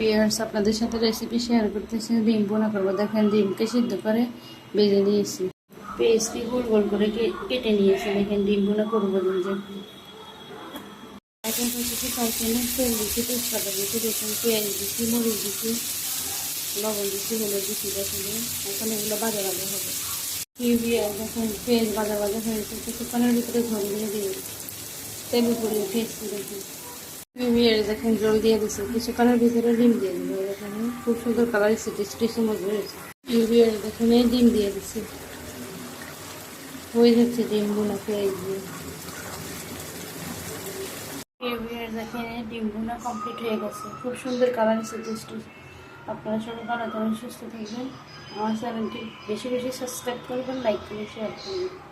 Viewers আপনাদের সাথে recipe share করতেছি, ডিম বোনা করব। দেখেন ডিমকে সিদ্ধ করে বেজে নিয়েছি। পেস্টকে গোল গোল করে কেটে নিয়েছি। দেখেন ডিম বোনা করব যে। এখন হচ্ছে কালকেনে তেল দিচ্ছি, তেজপাতা দিচ্ছি দেখুন পেঁয়াজ দিচ্ছি, মরিচ দিচ্ছি, লবণ দিচ্ছি, হলুদ দিচ্ছি দেখুন এখন এগুলো বাজা বাজা হবে। ভিউয়ার দেখুন পেঁয়াজ বাজা বাজা হয়েছে কিছুক্ষণের ভিতরে ঝোল দিয়ে দিয়ে টেবিল করে উঠেছি দেখুন জল ভিতরে ডিম দিয়ে খুব সুন্দর কালার হয়েছে ডিম দিচ্ছি হয়ে যাচ্ছে কমপ্লিট হয়ে গেছে। খুব সুন্দর কালার আপনারা সবাই ভালো থাকবেন, সুস্থ থাকবেন। আমার চ্যানেলটি বেশি বেশি সাবস্ক্রাইব করবেন লাইক করে শেয়ার করবেন।